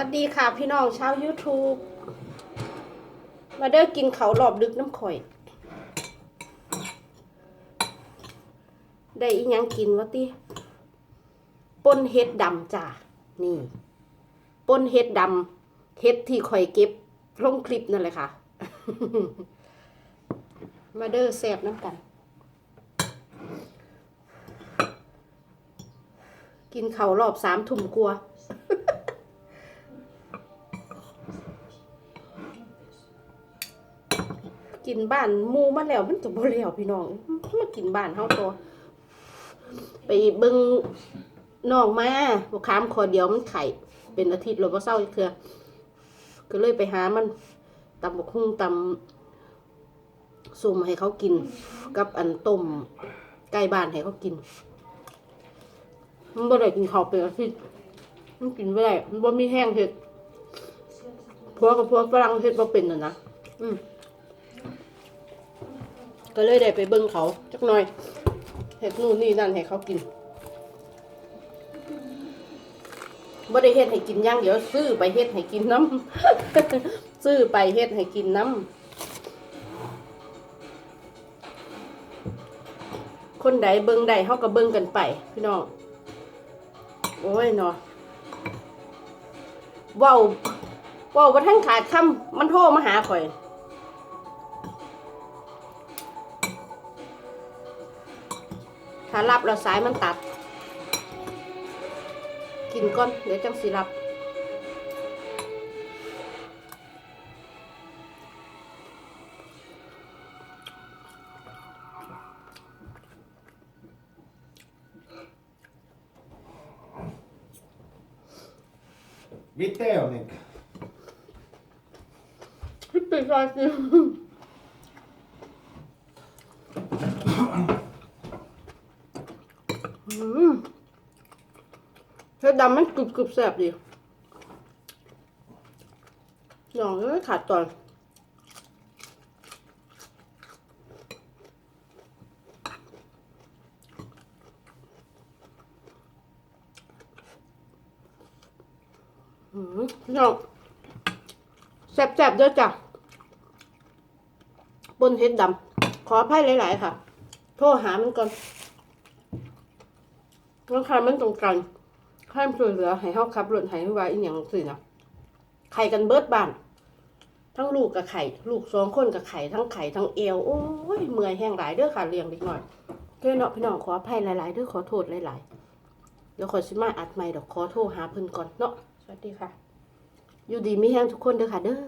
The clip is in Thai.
วัสดีค่ะพี่น้องชาว YouTube มาเด้อกินเขาวรอบดึกน้ำข่อย ได้อีหยังกินวะติปนเห็ดดำจ้ะนี่ปนเห็ดดำเห็ดที่ข่อยเก็บลงคลิปนั่นแหละค่ะ มาเด้อแซบน้ำกัน กินเขาวรอบสามทุ่มกลัว กินบ้านมูมาแล้วมันจะบ่แล้วพี่น้องมากินบ้านเฮาตัวไปเบิ่งน้องมาบ่ค้ามคอเดียวมันไข่เป็นอาทิตย์แล้วบ่เศร้าอีกเทื่อก็เลยไปหามันตำบักหุ่งตำสุ่มให้เขากิน กับอันต้มไก่บ้านให้เขากิน มันบ่ได้กินข้าวเป็นอาทิตย์มันกินบ่ได้มันบ่มีแห้งเฮ็ดพวกกับพวกฝรั่งเฮ็ดบ่เป็นน่ะนะอืม ก็เลยได้ไปเบิ่งเขาจักหน่อยเห็ดนู่นนี่นั่นให้เขากินบ่ได้เฮ็ดให้กินย่างเดี๋ยวซื้อไปเฮ็ดให้กินน้ำซื้อไปเฮ็ดให้กินน้ำคนใดเบิ่งใดเฮาก็เบิ่งกันไป พี่น้องโอ้ยเนาะเว้าเว้าบ่ทันขาดคำมันโทรมาหาข่อย ถ้ารับแล้วสายมันตัด กินก่อนเดี๋ยวจังสิรับ Bitte on niin. พี่ ปิดซอยสิอืม เฮ็ดดำมันกรึบกรึบแซ่บดีลองเลยขาดตอนอืมพี่น้องแซ่บๆด้อจ้ะบนเฮ็ดดำขออภัยหลาย ๆ ค่ะ โทรหามันก่อน แล้วใครมันตรงกันใครมันช่วยเหลือให้เฮาขับรถให้ว่าอีหยังสินะไข่กันเบิดบ้านทั้งลูกกับไข่ ลูกสองคนกับไข่ทั้งไข่ทั้งเอวโอ้ยเมื่อยแห้งหลายเด้อค่ะเลี้ยงเล็กน้อยเด้เนาะพี่น้องขออภัยหลายๆเด้อขอโทษหลายๆเดี๋ยวขอยสิมาอัดใหม่ดอกขอโทรหาเพิ่นก่อนเนาะสวัสดีค่ะ อยู่ดีมีแห้งทุกคนเด้อค่ะเด้อ